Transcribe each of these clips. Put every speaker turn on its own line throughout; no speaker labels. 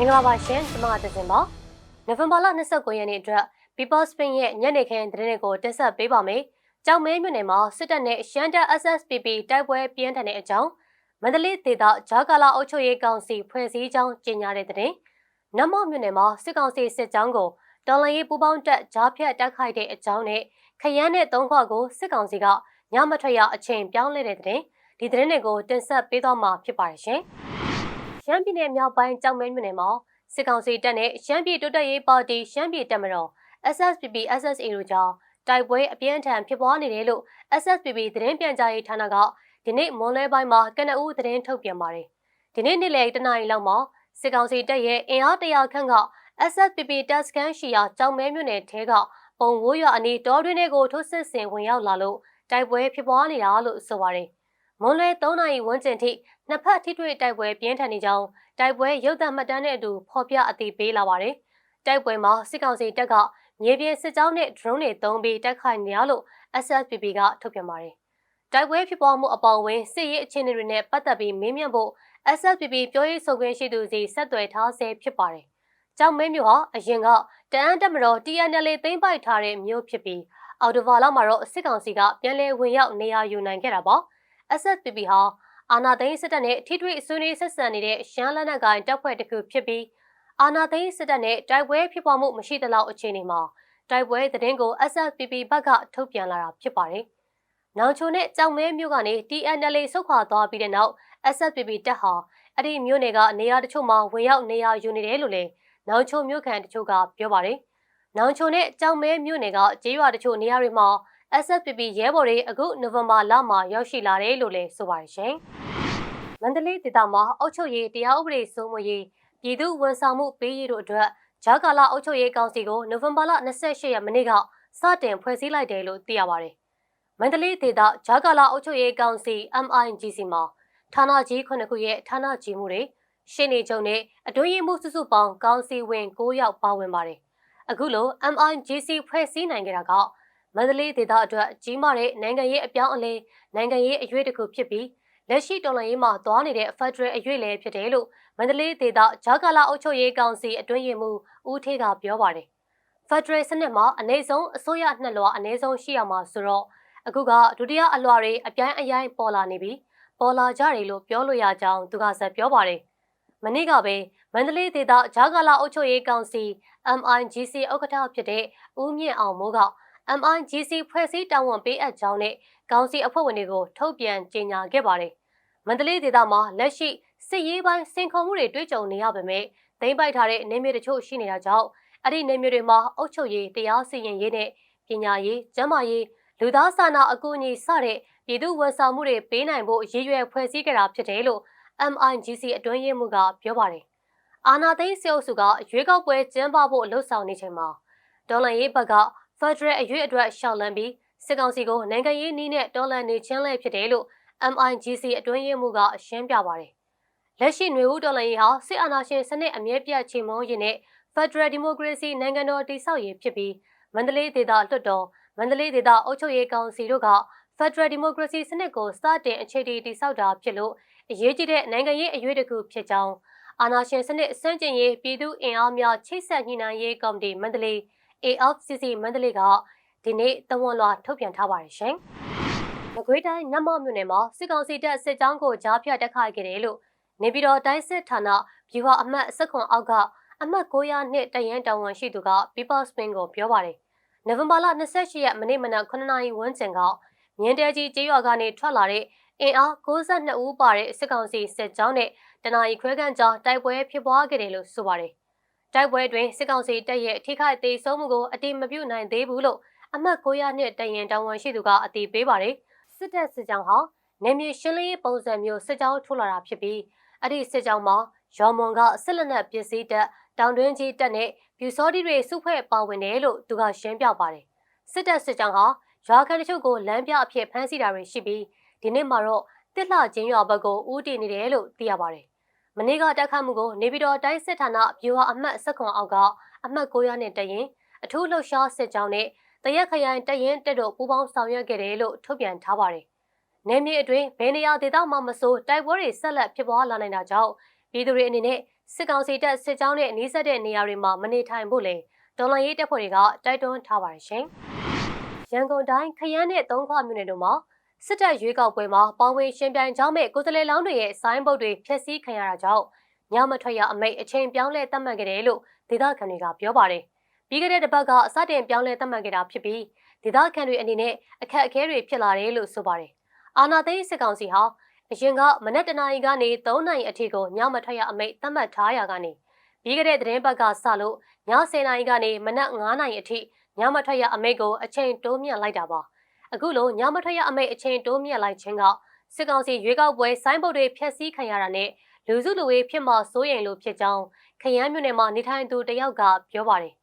မင်္ဂလာပါရှင်ကျွန်မကတစင်ပါနိုဝင်ဘာလ29ရက်နေ့အတွက် People Spin ရဲ့ညနေခင်းသတင်းတွေကိုတင်ဆက်ပေးပါမယ်ကြောင်မဲမြို့နယ်မှာစစ်တပ်နဲ့ရှမ်းတပ် SSPP တိုက်ပွဲပြင်းထန်တဲ့အကြောင်းမန္တလေးဒေသဂျာကာလာအုပ်ချုပ်ရေးကောင်စီဖွဲ့စည်းကြောင်းကြေညာတဲ့သတင်းနမော့မြို့နယ်မှာစစ်ကောင်စီစစ်ကြောင်းကိုတော်လန်ရေးပူးပေါင်းတပ်ဂျားဖြတ်တိုက်ခိုက်တဲ့အကြောင်းနဲ့ခရမ်းနဲ့သုံးခွကိုစစ်ကောင်စီကညမထွက်ရအချိန်ပြောင်းလဲတဲ့သတင်းဒီသတင်းတွေကိုတင်ဆက်ပေးသွားမှာဖြစ်ပါတယ်ရှင် ရှမ်းပြည်နယ်မြောက်ပိုင်းကြောင်မဲမြို့နယ်မှာစစ်ကောင်စီတပ်နဲ့ရှမ်းပြည်တိုးတက်ရေးပါတီရှမ်းပြည်တပ်မတော် SSPP SSA တို့ကြောင့်တိုက်ပွဲအပြင်းအထန်ဖြစ်ပွားနေတယ်လို့ SSPP သတင်းပြန်ကြားရေးဌာနကဒီနေ့မွန်လွဲပိုင်းမှာကနအူးသတင်းထုတ်ပြန်ပါတယ်။ဒီနေ့နေ့လယ်တနာရီလောက်မှာစစ်ကောင်စီတပ်ရဲ့အင်အားတရာခန့်က SSPP တပ်စခန်းရှိရာကြောင်မဲမြို့နယ်ထဲကပုံဝိုးရွာအနီးတောတွင်းတွေကိုထိုးစစ်ဆင်ဝင်ရောက်လာလို့တိုက်ပွဲဖြစ်ပွားနေတာလို့ဆိုပါတယ်။ မွန်လွဲ3နာရီဝန်းကျင်ထိနှစ်ဖက်ထိတွေ့တိုက်ပွဲပြင်းထန်နေကြောင်းတိုက်ပွဲရုပ်သံမှတ်တမ်းနဲ့အတူဖော်ပြအသိပေးလာပါတယ်။တိုက်ပွဲမှာစစ်ကောင်စီတပ်ကမြေပြင်စစ်ကြောင်းနဲ့ drone တွေသုံးပြီးတိုက်ခိုက်နေရလို့ SSPP ကထုတ်ပြန်ပါတယ်။တိုက်ပွဲဖြစ်ပွားမှုအပေါင်းဝင်စစ်ရေးအခြေအနေတွေနဲ့ပတ်သက်ပြီးမေးမြန်းဖို့ SSPP ပြောရေးဆိုခွင့်ရှိသူစီဆက်သွယ်ထားဆဲဖြစ်ပါတယ်။ကြောင်မဲမျိုးဟာအရင်ကတအန်းတက်မတော် TNL သိမ်းပိုက်ထားတဲ့မျိုးဖြစ်ပြီးအော်တိုဘာလမှာတော့စစ်ကောင်စီကပြန်လည်ဝင်ရောက်နေရာယူနိုင်ခဲ့တာပါ။ SSPP ဟာအာနာသိန်းစစ်တပ်နဲ့ထိထွေဆွေးနွေးဆက်ဆံနေတဲ့ရှမ်းလက်နက်ကိုင်တပ်ဖွဲ့တစ်ခုဖြစ်ပြီးအာနာသိန်းစစ်တပ်နဲ့တိုက်ပွဲဖြစ်ပွားမှုမရှိသလောက်အခြေအနေမှာတိုက်ပွဲသတင်းကို SSPP ဘက်ကထုတ်ပြန်လာတာဖြစ်ပါတယ်။နောင်ချိုနဲ့ကြောင်မဲမြို့ကနေ TNL ဆုတ်ခွာသွားပြီးတဲ့နောက် SSPP တပ်ဟာအဲ့ဒီမြို့နယ်ကနေရာတချို့မှာဝင်ရောက်နေရာယူနေတယ်လို့လည်းနောင်ချိုမြို့ခံတချို့ကပြောပါတယ်။နောင်ချိုနဲ့ကြောင်မဲမြို့နယ်ကကျေးရွာတချို့နေရာတွေမှာ SSPP ရဲဘော်တွေအခုနိုဝင်ဘာလမှာရောက်ရှိလာတယ်လို့လည်းဆိုပါတယ်ရှင်။မန္တလေးဒေသမှာအုပ်ချုပ်ရေးတရားဥပဒေစိုးမိုးရေးပြည်သူဝန်ဆောင်မှုပေးရေးတို့အတွက်ဂျာကာလာအုပ်ချုပ်ရေးကောင်စီကိုနိုဝင်ဘာလ28ရက်မနေ့ကစတင်ဖွဲ့စည်းလိုက်တယ်လို့သိရပါတယ်။မန္တလေးဒေသဂျာကာလာအုပ်ချုပ်ရေးကောင်စီ MIGC မှာဌာနကြီးခုနှစ်ခုရဲ့ဌာနကြီးမှုတွေရှင်းနေကြုံနဲ့အတွင်းရေးမှုစုစုပေါင်းကောင်စီဝင်9ယောက်ပါဝင်ပါတယ်။အခုလို MIGC ဖွဲ့စည်းနိုင်ကြတာက မန္တလေးဒေသအတွက်ကြီးမားတဲ့နိုင်ငံရေးအပြောင်းအလဲနိုင်ငံရေးအရွေးတစ်ခုဖြစ်ပြီးလက်ရှိတော်လှန်ရေးမှာသွားနေတဲ့ Federal အရွေးလည်းဖြစ်တယ်လို့မန္တလေးဒေသဂျာကာလာအုပ်ချုပ်ရေးကောင်စီအတွင်းရေးမှူးဦးထေးကပြောပါတယ်။ Federal စနစ်မှာအနည်းဆုံးအစိုးရနှစ်လွှာအနည်းဆုံးရှိရမှာဆိုတော့အခုကဒုတိယအလွှာတွေအပြိုင်အယိုင်ပေါ်လာနေပြီးပေါ်လာကြတယ်လို့ပြောလို့ရကြောင်းသူကဆက်ပြောပါတယ်။မနေ့ကပဲမန္တလေးဒေသဂျာကာလာအုပ်ချုပ်ရေးကောင်စီ MIGC ဥက္ကဋ္ဌဖြစ်တဲ့ဦးမြင့်အောင်မိုးက MIGC ဖွဲ့စည်းတာဝန်ပေးအပ်ကြောင်းနဲ့ကောင်စီအဖွဲ့ဝင်တွေကိုထုတ်ပြန်ကြေညာခဲ့ပါတယ်။မန္တလေးဒေသမှာလက်ရှိစစ်ရေးပိုင်းစင်ခုံမှုတွေတွေ့ကြုံနေရပေမဲ့သိမ်းပိုက်ထားတဲ့နေမျိုးတချို့ရှိနေတာကြောင့်အဲ့ဒီနေမျိုးတွေမှာအုပ်ချုပ်ရေးတရားစီရင်ရေးနဲ့ပညာရေးကျန်းမာရေးလူသားစာနာအကူအညီစတဲ့ပြည်သူဝန်ဆောင်မှုတွေပေးနိုင်ဖို့ရည်ရွယ်ဖွဲ့စည်းကြတာဖြစ်တယ်လို့ MIGC အတွင်းရေးမှူးကပြောပါတယ်။အာနာသိန်းစေအုပ်စုကရွေးကောက်ပွဲကျင်းပဖို့လှုံ့ဆော်နေချိန်မှာဒေါ်လာရေးဘက်က ဖက်ဒရယ်အရွေးအတွက်ရှောက်လန်းပြီးစစ်ကောင်စီကိုနိုင်ငံရေးနည်းနဲ့တော်လှန်နေခြင်းလည်းဖြစ်တယ်လို့ MIGC အတွင်းရေးမှူးကရှင်းပြပါတယ်။လက်ရှိຫນွေဦးတော်လှန်ရေးဟာစစ်အာဏာရှင်စနစ်အမြဲပြတ်ချေမှုန်းရေးနဲ့ Federal Democracy နိုင်ငံတော်တည်ဆောက်ရေးဖြစ်ပြီးမန္တလေးဒေသလွှတ်တော်မန္တလေးဒေသအုပ်ချုပ်ရေးကောင်စီတို့က Federal Democracy စနစ်ကိုစတင်အခြေတည်တည်ဆောက်တာဖြစ်လို့အရေးကြီးတဲ့နိုင်ငံရေးအရွေးတစ်ခုဖြစ်ကြောင်းအာဏာရှင်စနစ်စန့်ကျင်ရေးပြည်သူ့အင်အားများချိတ်ဆက်ညှိနှိုင်းရေးကော်မတီမန္တလေး AFCC မန္တလေးကဒီနေ့တဝန်လွှာထုတ်ပြန်ထားပါတယ်ရှင်။မကွေးတိုင်းနမော့မြို့နယ်မှာစစ်ကောင်စီတပ်စစ်ကြောင်းကိုကြားဖြတ်တက်ခိုက်ခဲ့တယ်လို့နေပြည်တော်တိုင်းစစ်ဌာနဗျူဟာအမှတ်၁ခွန်အောက်ကအမှတ်900နှစ်တရင်တောင်ဝန်ရှိသူက People Spin ကိုပြောပါတယ်။နိုဝင်ဘာလ28ရက်မနေ့မနက်9နာရီဝန်းကျင်ကမြင်းတဲကြီးကျေးရွာကနေထွက်လာတဲ့အင်အား62ဦးပါတဲ့စစ်ကောင်စီစစ်ကြောင်းနဲ့တနအီခွဲခန့်ကြားတိုက်ပွဲဖြစ်ပွားခဲ့တယ်လို့ဆိုပါတယ်။ တိုက်ပွဲတွင်စစ်ကောင်စီတပ်ရဲ့ထိခိုက်သေးဆုံးမှုကိုအတိမပြုနိုင်သေးဘူးလို့အမှတ်900နှစ်တရင်တောင်ဝန်ရှိသူကအတိပေးပါတယ်။စစ်တပ်စစ်ကြောင်းဟာနေမြေရှင်းလင်းရေးပုံစံမျိုးစစ်ကြောင်းထိုးလာတာဖြစ်ပြီးအဲ့ဒီစစ်ကြောင်းမှာရော်မွန်ကစစ်လက်နက်ပစ္စည်းတပ်တောင်တွင်းကြီးတပ်နဲ့ပြူစောတိတွေစုဖွဲ့ပါဝင်တယ်လို့သူကရှင်းပြပါတယ်။စစ်တပ်စစ်ကြောင်းဟာရွာခံတချို့ကိုလမ်းပြအဖြစ်ဖမ်းဆီးတာတွေရှိပြီးဒီနေ့မှာတော့တစ်လှချင်းရွာဘက်ကိုဦးတည်နေတယ်လို့သိရပါတယ်။ မနေ့ကတိုက်ခတ်မှုကိုနေပြည်တော်တိုင်းစစ်ဌာနဗျူဟာအမှတ်၁ခွန်အောက်ကအမှတ်900နဲ့တရင်အထူးလှုပ်ရှားစစ်ကြောင်းနဲ့တရက်ခရိုင်တရင်တက်တို့ပူးပေါင်းဆောင်ရွက်ခဲ့တယ်လို့ထုတ်ပြန်ထားပါတယ်။နယ်မြေအတွင်းဘယ်နေရာဒေသမှမဆိုတိုက်ပွဲတွေဆက်လက်ဖြစ်ပွားလာနိုင်တာကြောင့်ပြည်သူတွေအနေနဲ့စစ်ကောင်စီတပ်စစ်ကြောင်းနဲ့နှီးစပ်တဲ့နေရာတွေမှာမနေထိုင်ဖို့လေဒေါ်လာရေးတပ်ဖွဲ့တွေကတိုက်တွန်းထားပါတယ်ရှင်။ရန်ကုန်တိုင်းခရမ်းနဲ့သုံးခွမြို့နယ်တို့မှာ စစ်တပ်ရွေးကောက်ပွဲမှာပေါဝင်ရှင်ပြိုင်ကြောင်းမဲ့ကိုယ်စားလှယ်လောင်းတွေရဲ့ဆိုင်းဘုတ်တွေဖျက်ဆီးခံရတာကြောင့်ညမထွက်ရအမိတ်အချိန်ပြောင်းလဲသတ်မှတ်ခဲ့တယ်လို့ဒေသခံတွေကပြောပါတယ်။ပြီးခဲ့တဲ့တစ်ပတ်ကအစတင်ပြောင်းလဲသတ်မှတ်ခဲ့တာဖြစ်ပြီးဒေသခံတွေအနေနဲ့အခက်အခဲတွေဖြစ်လာတယ်လို့ဆိုပါတယ်။အာနာသိန်းစစ်ကောင်စီဟာအရင်ကမနက်တနာရီကနေ3နာရီအထိကိုညမထွက်ရအမိတ်သတ်မှတ်ထားရကနေပြီးခဲ့တဲ့သတင်းပတ်ကစလို့ည10နာရီကနေမနက်9နာရီအထိညမထွက်ရအမိတ်ကိုအချိန်တိုးမြှင့်လိုက်တာပါ အခုလိုညမထွက်ရအမိတ်အချိန်တိုးမြှင့်လိုက်ခြင်းကစစ်ကောင်စီရွေးကောက်ပွဲဆိုင်းဘုတ်တွေဖျက်ဆီးခံရတာနဲ့လူစုလူဝေးဖြစ်မှစိုးရိမ်လို့ဖြစ်ကြောင်းခရမ်းမြို့နယ်မှာနေထိုင်သူတယောက်ကပြောပါတယ်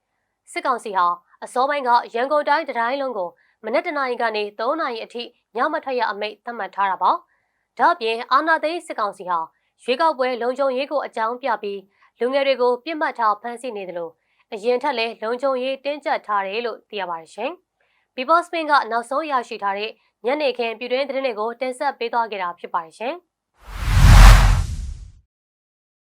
စစ်ကောင်စီဟာအစောပိုင်းကရန်ကုန်တိုင်းတိုင်းလုံးကိုမနက်တနာရီကနေ3နာရီအထိညမထွက်ရအမိတ်သတ်မှတ်ထားတာပါဒါ့အပြင်အာနာသိန်းစစ်ကောင်စီဟာရွေးကောက်ပွဲလုံခြုံရေးကိုအကြောင်းပြပြီးလူငယ်တွေကိုပြစ်မှတ်ထားဖမ်းဆီးနေတယ်လို့အရင်ထက်လည်းလုံခြုံရေးတင်းကျပ်ထားတယ်လို့သိရပါတယ်ရှင်။ People Spin ကနောက်ဆုံးရရှိထားတဲ့ညနေခင်းပြည်တွင်းသတင်းတွေကိုတင်ဆက်ပေးသွားခဲ့တာဖြစ်ပါတယ်ရှင်။